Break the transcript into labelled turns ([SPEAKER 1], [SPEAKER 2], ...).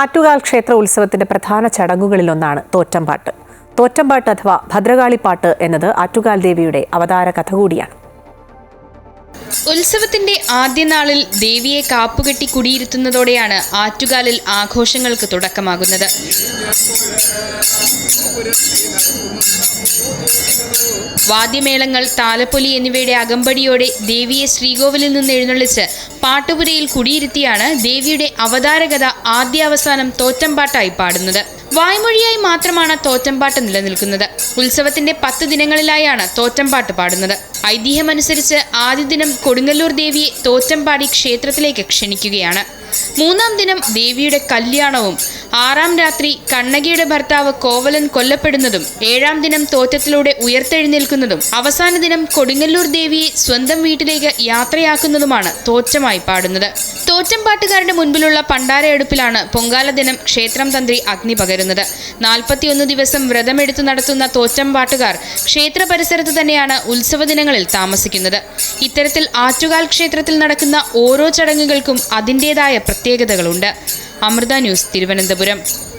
[SPEAKER 1] ആറ്റുകാൽ ക്ഷേത്ര ഉത്സവത്തിന്റെ പ്രധാന ചടങ്ങുകളിലൊന്നാണ് തോറ്റമ്പാട്ട് തോറ്റമ്പാട്ട് അഥവാ ഭദ്രകാളിപ്പാട്ട് എന്നത് ആറ്റുകാൽ ദേവിയുടെ അവതാര കഥ കൂടിയാണ്.
[SPEAKER 2] ഉത്സവത്തിന്റെ ആദ്യ നാളിൽ ദേവിയെ കാപ്പുകെട്ടി കുടിയിരുത്തുന്നതോടെയാണ് ആറ്റുകാലിൽ ആഘോഷങ്ങൾക്ക് തുടക്കമാകുന്നത്. വാദ്യമേളങ്ങൾ താലപ്പൊലി എന്നിവയുടെ അകമ്പടിയോടെ ദേവിയെ ശ്രീകോവിലിൽ നിന്ന് എഴുന്നള്ളിച്ച് പാട്ടുപുരയിൽ കുടിയിരുത്തിയാണ് ദേവിയുടെ അവതാരകഥ ആദ്യാവസാനം തോറ്റമ്പാട്ടായി പാടുന്നത്. വായ്മൊഴിയായി മാത്രമാണ് തോറ്റമ്പാട്ട് നിലനിൽക്കുന്നത്. ഉത്സവത്തിന്റെ പത്ത് ദിനങ്ങളിലായാണ് തോറ്റമ്പാട്ട് പാടുന്നത്. ഐതിഹ്യമനുസരിച്ച് ആദ്യ ദിനം കൊടുങ്ങല്ലൂർ ദേവിയെ തോറ്റമ്പാടി ക്ഷേത്രത്തിലേക്ക് ക്ഷണിക്കുകയാണ്. മൂന്നാം ദിനം ദേവിയുടെ കല്യാണവും ആറാം രാത്രി കണ്ണകിയുടെ ഭർത്താവ് കോവലൻ കൊല്ലപ്പെടുന്നതും ഏഴാം ദിനം തോറ്റത്തിലൂടെ ഉയർത്തെഴുന്നേൽക്കുന്നതും അവസാന ദിനം കൊടുങ്ങല്ലൂർ ദേവിയെ സ്വന്തം വീട്ടിലേക്ക് യാത്രയാക്കുന്നതുമാണ് തോറ്റമായി പാടുന്നത്. തോറ്റം പാട്ടുകാരുടെ മുൻപിലുള്ള പണ്ടാരയെടുപ്പിലാണ് പൊങ്കാല ദിനം ക്ഷേത്രം തന്ത്രി അഗ്നി പകരുന്നത്. നാൽപ്പത്തിയൊന്ന് ദിവസം വ്രതമെടുത്ത് നടത്തുന്ന തോറ്റം പാട്ടുകാർ ക്ഷേത്ര പരിസരത്ത് തന്നെയാണ് ഉത്സവ ദിനങ്ങളിൽ താമസിക്കുന്നത്. ഇത്തരത്തിൽ ആറ്റുകാൽ ക്ഷേത്രത്തിൽ നടക്കുന്ന ഓരോ ചടങ്ങുകൾക്കും അതിന്റെതായ പ്രത്യേകതകളുണ്ട്. അമൃത ന്യൂസ് തിരുവനന്തപുരം. തിരുവനന്തപുരം